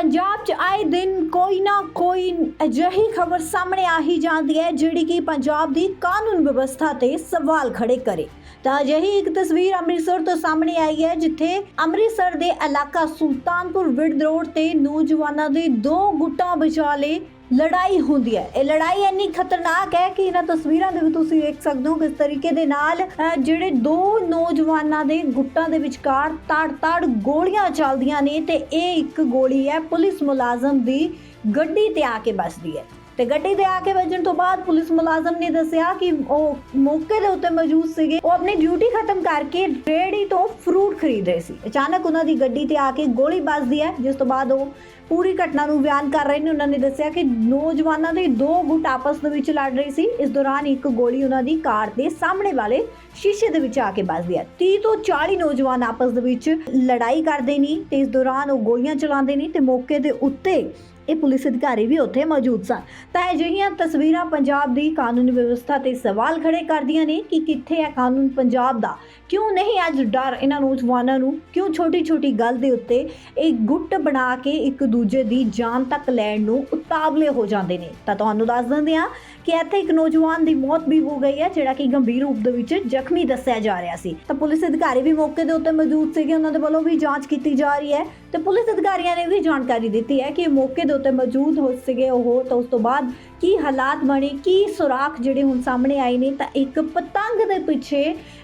ਪੰਜਾਬ 'ਚ ਆਏ ਦਿਨ ਕੋਈ ਨਾ ਕੋਈ ਅਜਿਹੀ ਖਬਰ ਸਾਹਮਣੇ ਆ ਹੀ ਜਾਂਦੀ ਹੈ, ਜਿਹੜੀ ਕਿ ਪੰਜਾਬ ਦੀ ਕਾਨੂੰਨ ਵਿਵਸਥਾ ਤੇ ਸਵਾਲ ਖੜੇ ਕਰੇ। ਤਾਂ ਅਜਿਹੀ ਇੱਕ ਤਸਵੀਰ ਅੰਮ੍ਰਿਤਸਰ ਤੋਂ ਸਾਹਮਣੇ ਆਈ ਹੈ, ਜਿੱਥੇ ਅੰਮ੍ਰਿਤਸਰ ਦੇ ਇਲਾਕਾ ਸੁਲਤਾਨਪੁਰ ਵਿਰਦ ਰੋਡ ਤੇ ਨੌਜਵਾਨਾਂ ਦੇ ਦੋ ਗੁੱਟਾਂ ਵਿਚਾਲੇ ਲੜਾਈ ਹੁੰਦੀ ਹੈ। ਇਹ ਲੜਾਈ ਇੰਨੀ ਖਤਰਨਾਕ ਹੈ ਕਿ ਇਹਨਾਂ ਤਸਵੀਰਾਂ ਦੇ ਵਿੱਚ ਤੁਸੀਂ ਵੇਖ ਸਕਦੇ ਹੋ ਕਿਸ ਤਰੀਕੇ ਦੇ ਨਾਲ ਜਿਹੜੇ ਦੋ ਨੌਜਵਾਨਾਂ ਦੇ ਗੁੱਟਾਂ ਦੇ ਵਿਚਕਾਰ ਤਾੜ-ਤਾੜ ਗੋਲੀਆਂ ਚੱਲਦੀਆਂ ਨੇ ਤੇ ਇਹ ਇੱਕ ਗੋਲੀ ਹੈ ਪੁਲਿਸ ਮੁਲਾਜ਼ਮ ਦੀ ਗੱਡੀ ਤੇ ਆ ਕੇ ਵੱਜਦੀ ਹੈ। ਤੇ ਗੱਡੀ ਤੇ ਆ ਕੇ ਵੱਜਣ ਤੋਂ ਬਾਅਦ ਪੁਲਿਸ ਮੁਲਾਜ਼ਮ ਨੇ ਦੱਸਿਆ ਕਿ ਉਹ ਮੌਕੇ ਦੇ ਉੱਤੇ ਮੌਜੂਦ ਸੀਗੇ। ਉਹ ਆਪਣੀ ਡਿਊਟੀ ਖਤਮ ਕਰਕੇ ਰੇੜੀ ਤੋਂ ਫਰੂਟ ਖਰੀਦ ਰਹੇ ਸੀ। ਅਚਾਨਕ ਉਹਨਾਂ ਦੀ ਗੱਡੀ ਤੇ ਆ ਕੇ ਗੋਲੀ ਵੱਜਦੀ ਹੈ, ਜਿਸ ਤੋਂ ਬਾਅਦ ਉਹ ਪੂਰੀ ਘਟਨਾ ਨੂੰ ਬਿਆਨ ਕਰ ਰਹੇ ਨੇ, ਉਹਨਾਂ ਨੇ ਦੱਸਿਆ ਕਿ ਨੌਜਵਾਨਾਂ ਦੇ ਦੋ ਗੁੱਟ ਆਪਸ ਦੇ ਵਿੱਚ ਲੜ ਰਹੇ ਸੀ। ਇਸ ਦੌਰਾਨ ਇੱਕ ਗੋਲੀ ਉਹਨਾਂ ਦੀ ਕਾਰ ਦੇ ਸਾਹਮਣੇ ਵਾਲੇ ਸ਼ੀਸ਼ੇ ਦੇ ਵਿੱਚ ਆ ਕੇ ਵੱਜਦੀ ਹੈ। 30 ਤੋਂ 40 ਨੌਜਵਾਨ ਆਪਸ ਦੇ ਵਿੱਚ ਲੜਾਈ ਕਰਦੇ ਨੇ ਤੇ ਇਸ ਦੌਰਾਨ ਉਹ ਗੋਲੀਆਂ ਚਲਾਉਂਦੇ ਨੇ ਤੇ ਮੌਕੇ ਦੇ ਉੱਤੇ ਇਹ ਪੁਲਿਸ ਅਧਿਕਾਰੀ ਵੀ ਉੱਥੇ ਮੌਜੂਦ ਸਨ। ਤਾਂ ਅਜਿਹੀਆਂ ਤਸਵੀਰਾਂ ਪੰਜਾਬ ਦੀ ਕਾਨੂੰਨ ਵਿਵਸਥਾ ਤੇ ਸਵਾਲ ਖੜੇ ਕਰਦੀਆਂ ਨੇ ਕਿ ਕਿੱਥੇ ਹੈ ਕਾਨੂੰਨ ਪੰਜਾਬ ਦਾ? ਕਿਉਂ ਨਹੀਂ ਅੱਜ ਡਰ ਇਹਨਾਂ ਨੌਜਵਾਨਾਂ ਨੂੰ? ਕਿਉਂ ਛੋਟੀ ਛੋਟੀ ਗੱਲ ਦੇ ਉੱਤੇ ਇਹ ਗੁੱਟ ਬਣਾ ਕੇ ਇੱਕ ਦੂਜੇ ਦੀ ਜਾਨ ਤੱਕ ਲੈਣ ਨੂੰ ਉਤਾਵਲੇ ਹੋ ਜਾਂਦੇ ਨੇ। ਤਾਂ ਤੁਹਾਨੂੰ ਦੱਸ ਦਿੰਦੇ ਹਾਂ ਕਿ ਇੱਥੇ ਇੱਕ ਨੌਜਵਾਨ ਦੀ ਮੌਤ ਵੀ ਹੋ ਗਈ ਹੈ, ਜਿਹੜਾ ਕਿ ਗੰਭੀਰ ਰੂਪ ਦੇ ਵਿੱਚ ਜ਼ਖਮੀ ਦੱਸਿਆ ਜਾ ਰਿਹਾ ਸੀ। ਤਾਂ ਪੁਲਿਸ ਅਧਿਕਾਰੀ ਵੀ ਮੌਕੇ ਦੇ ਉੱਤੇ ਮੌਜੂਦ ਸੀਗੇ। ਉਹਨਾਂ ਦੇ ਵੱਲੋਂ ਵੀ ਜਾਂਚ ਕੀਤੀ ਜਾ ਰਹੀ ਹੈ। ਤੇ ਪੁਲਿਸ ਅਧਿਕਾਰੀਆਂ ਨੇ ਵੀ ਜਾਣਕਾਰੀ ਦਿੱਤੀ ਹੈ ਕਿ ਮੌਕੇ ਦੇ ਉੱਤੇ ਮੌਜੂਦ ਹੋ ਸੀਗੇ ਉਹ, ਤਾਂ ਉਸ ਤੋਂ ਬਾਅਦ ਕੀ ਹਾਲਾਤ ਬਣੇ, ਕੀ ਸੁਰਾਖ ਜਿਹੜੇ ਹੁਣ ਸਾਹਮਣੇ ਆਏ ਨੇ, ਤਾਂ ਇੱਕ ਪਤੰਗ ਦੇ ਪਿੱਛੇ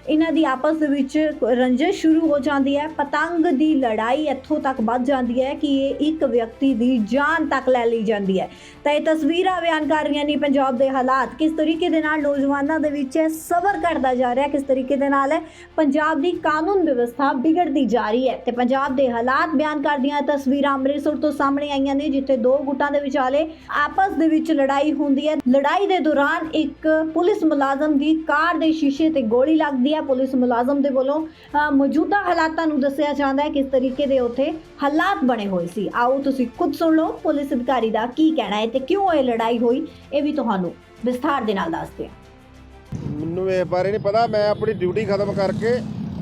ਇਹਨਾਂ ਦੀ ਆਪਸ ਦੇ ਵਿੱਚ ਰੰਜਿਸ਼ ਸ਼ੁਰੂ ਹੋ ਜਾਂਦੀ ਹੈ। ਪਤੰਗ ਦੀ ਲੜਾਈ ਇੱਥੋਂ ਤੱਕ ਵੱਧ ਜਾਂਦੀ ਹੈ ਕਿ ਇਹ ਇੱਕ ਵਿਅਕਤੀ ਦੀ ਜਾਨ ਤੱਕ ਲੈ ਲਈ ਜਾਂਦੀ ਹੈ। ਤਾਂ ਇਹ ਤਸਵੀਰਾਂ ਬਿਆਨ ਕਰ ਰਹੀਆਂ ਨੇ ਪੰਜਾਬ ਦੇ ਹਾਲਾਤ ਕਿਸ ਤਰੀਕੇ ਦੇ ਨਾਲ ਨੌਜਵਾਨਾਂ ਦੇ ਵਿੱਚ ਸਬਰ ਘਟਦਾ ਜਾ ਰਿਹਾ, ਕਿਸ ਤਰੀਕੇ ਦੇ ਨਾਲ ਹੈ, ਪੰਜਾਬ ਦੀ ਕਾਨੂੰਨ ਵਿਵਸਥਾ ਵਿਗੜਦੀ ਜਾ ਰਹੀ ਹੈ। ਤੇ ਪੰਜਾਬ ਦੇ ਹਾਲਾਤ ਬਿਆਨ ਕਰਦੀਆਂ ਤਸਵੀਰਾਂ ਅੰਮ੍ਰਿਤਸਰ ਤੋਂ ਸਾਹਮਣੇ ਆਈਆਂ ਨੇ, ਜਿੱਥੇ ਦੋ ਗੁੱਟਾਂ ਦੇ ਵਿਚਾਲੇ ਆਪਸ ਦੇ ਵਿੱਚ ਲੜਾਈ ਹੁੰਦੀ ਹੈ। ਲੜਾਈ ਦੇ ਦੌਰਾਨ ਇੱਕ ਪੁਲਿਸ ਮੁਲਾਜ਼ਮ ਦੀ ਕਾਰ ਦੇ ਸ਼ੀਸ਼ੇ ਤੇ ਗੋਲੀ ਲੱਗਦੀ ਹੈ। ਪੁਲਿਸ ਮੁਲਾਜ਼ਮ ਦੇ ਵੱਲੋਂ ਮੌਜੂਦਾ ਹਾਲਾਤਾਂ ਨੂੰ ਦੱਸਿਆ ਜਾਂਦਾ ਹੈ ਕਿਸ ਤਰੀਕੇ ਦੇ ਉੱਥੇ ਹਾਲਾਤ ਬਣੇ ਹੋਏ ਸੀ। ਆਓ ਤੁਸੀਂ ਖੁਦ ਸੁਣ ਲਓ, ਪੁਲਿਸ ਅਧਿਕਾਰੀ ਦਾ ਕੀ ਕਹਿਣਾ ਹੈ ਤੇ ਕਿਉਂ ਇਹ ਲੜਾਈ ਹੋਈ, ਇਹ ਵੀ ਤੁਹਾਨੂੰ ਵਿਸਥਾਰ ਦੇ ਨਾਲ ਦੱਸਦੇ ਹਾਂ। ਮੈਨੂੰ ਇਹ ਬਾਰੇ ਨਹੀਂ ਪਤਾ, ਮੈਂ ਆਪਣੀ ਡਿਊਟੀ ਖਤਮ ਕਰਕੇ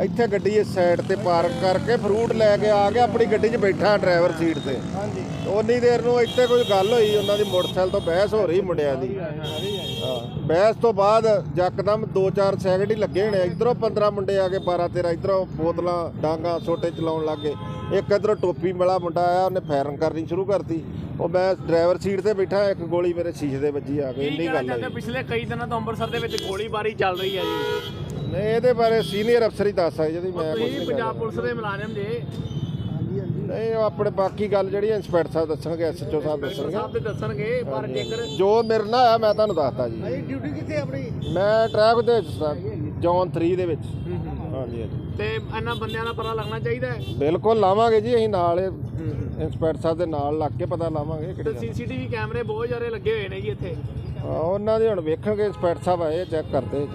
ਇੱਥੇ ਗੱਡੀ ਇਸ ਸਾਈਡ ਤੇ ਪਾਰਕ ਕਰਕੇ ਫਰੂਟ ਲੈ ਕੇ ਆ ਕੇ ਆਪਣੀ ਗੱਡੀ 'ਚ ਬੈਠਾ ਡਰਾਈਵਰ ਸੀਟ ਤੇ। ਹਾਂਜੀ। ਉਨੀ ਦੇਰ ਨੂੰ ਇੱਥੇ ਕੋਈ ਗੱਲ ਹੋਈ ਉਹਨਾਂ ਦੀ ਮੋਟਰਸਾਈਕਲ ਤੋਂ ਬਹਿਸ ਹੋ ਰਹੀ ਮੁੰਡਿਆਂ ਦੀ। ਹਾਂ ਬਹਿਸ ਤੋਂ ਬਾਅਦ ਯਕਦਮ 2-4 ਸੈਕਿੰਡ ਹੀ ਲੱਗੇ ਹੋਣੇ ਇਧਰੋਂ 15 ਮੁੰਡੇ ਆ ਕੇ 12 13 ਇਧਰੋਂ ਬੋਤਲਾਂ ਡਾਂਗਾ ਛੋਟੇ ਚਲਾਉਣ ਲੱਗੇ ਇੱਕ ਇਧਰੋਂ ਟੋਪੀ ਵਾਲਾ ਮੁੰਡਾ ਆਇਆ ਉਹਨੇ ਫਾਇਰਿੰਗ ਕਰਨੀ ਸ਼ੁਰੂ ਕਰਤੀ। ਉਹ ਮੈਂ ਡਰਾਈਵਰ ਸੀਟ ਤੇ ਬੈਠਾ ਇੱਕ ਗੋਲੀ ਮੇਰੇ ਸ਼ੀਸ਼ੇ ਦੇ ਵੱਜੀ ਆ ਕੇ ਕੀ ਇੰਨੀ ਗੱਲ ਹੋਈ। ਪਿਛਲੇ ਕਈ ਦਿਨਾਂ ਤੋਂ ਅੰਮ੍ਰਿਤਸਰ ਦੇ ਵਿੱਚ ਗੋਲੀਬਾਰੀ ਚੱਲ ਰਹੀ ਹੈ ਜੀ। ਨਹੀਂ ਇਹਦੇ ਬਾਰੇ ਸੀਨੀਅਰ ਅਫਸਰ ਹੀ ਦੱਸ ਸਕਦੇ ਉਹ ਮੈਂ ਕੁਝ ਤੁਸੀਂ ਨਹੀਂ ਪੰਜਾਬ ਪੁਲਿਸ ਦੇ ਮੁਲਾਜ਼ਮ ਜੇ। ਨਹੀਂ ਉਹ ਆਪਣੇ ਬਾਕੀ ਗੱਲ ਜਿਹੜੀ ਇੰਸਪੈਕਟਰ ਸਾਹਿਬ ਦੱਸਣਗੇ ਐਸਐਚਓ ਸਾਹਿਬ ਡਾਕਟਰ ਸਾਹਿਬ ਦੱਸਣਗੇ। ਤੇ ਦੱਸਣਗੇ ਪਰ ਜੇਕਰ ਜੋ ਮੇਰੇ ਨਾਲ ਆਇਆ ਮੈਂ ਤੁਹਾਨੂੰ ਦੱਸਤਾ ਜੀ। ਡਿਊਟੀ ਕਿੱਥੇ ਆਪਣੀ? ਮੈਂ ਟਰੈਕ ਦੇ ਵਿੱਚ ਸਾਂ, ਜ਼ੋਨ 3 ਦੇ ਵਿੱਚ। ਹਾਂਜੀ ਹਾਂਜੀ। ਤੇ ਇਹਨਾਂ ਬੰਦਿਆਂ ਦਾ ਪਤਾ ਲੱਗਣਾ ਚਾਹੀਦਾ ਹੈ? ਬਿਲਕੁਲ ਲਾਵਾਂਗੇ ਜੀ ਅਸੀਂ ਨਾਲ ਇਹ ਇੰਸਪੈਕਟਰ ਸਾਹਿਬ ਦੇ ਨਾਲ ਲੱਗ ਕੇ ਪਤਾ ਲਾਵਾਂਗੇ ਤੇ ਕਿਹੜੀ। ਸੀਸੀਟੀਵੀ ਕੈਮਰੇ ਬਹੁਤ ਜ਼ਿਆਦਾ ਲੱਗੇ ਹੋਏ ਨੇ ਜੀ ਇੱਥੇ। ਹਾਂ, ਉਹਨਾਂ ਦੀ ਹੁਣ ਵੇਖਣਗੇ ਇੰਸਪੈਕਟਰ ਸਾਹਿਬ ਆਏ ਚੈੱਕ ਕਰਦੇ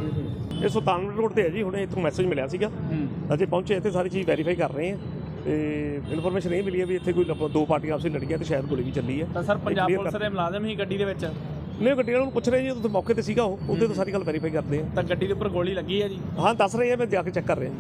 ਇਹ ਸੁਲਤਾਨਪੁਰ ਰੋਡ ਤੇ ਹੈ ਜੀ ਹੁਣੇ ਇੱਥੋਂ ਮੈਸੇਜ ਮਿਲਿਆ ਸੀਗਾ। ਅਜੇ ਪਹੁੰਚੇ ਇੱਥੇ ਸਾਰੀ ਚੀਜ਼ ਵੈਰੀਫਾਈ ਕਰ ਰਹੇ ਹਾਂ ਤੇ ਇਨਫੋਰਮੇਸ਼ਨ ਇਹ ਮਿਲੀ ਹੈ ਵੀ ਇੱਥੇ ਕੋਈ ਦੋ ਪਾਰਟੀਆਂ ਆਪਸੇ ਲੜੀਆਂ ਤੇ ਸ਼ਾਇਦ ਗੋਲੀ ਵੀ ਚੱਲੀ ਹੈ। ਤਾਂ ਸਰ ਪੰਜਾਬ ਪੁਲਿਸ ਦੇ ਮੁਲਾਜ਼ਮ ਹੀ ਗੱਡੀ ਦੇ ਵਿੱਚ? ਨਹੀਂ ਗੱਡੀ ਵਾਲਿਆਂ ਨੂੰ ਪੁੱਛ ਰਹੇ ਜੀ ਉੱਥੇ ਮੌਕੇ ਤੇ ਸੀਗਾ ਉਹ ਉਹਦੇ ਤੋਂ ਸਾਰੀ ਗੱਲ ਵੈਰੀਫਾਈ ਕਰਦੇ ਆ ਤਾਂ ਗੱਡੀ ਦੇ ਉੱਪਰ ਗੋਲੀ ਲੱਗੀ ਹੈ ਜੀ? ਹਾਂ ਦੱਸ ਰਹੇ ਆ ਮੈਂ ਜਾ ਕੇ ਚੈੱਕ ਕਰ ਰਿਹਾ।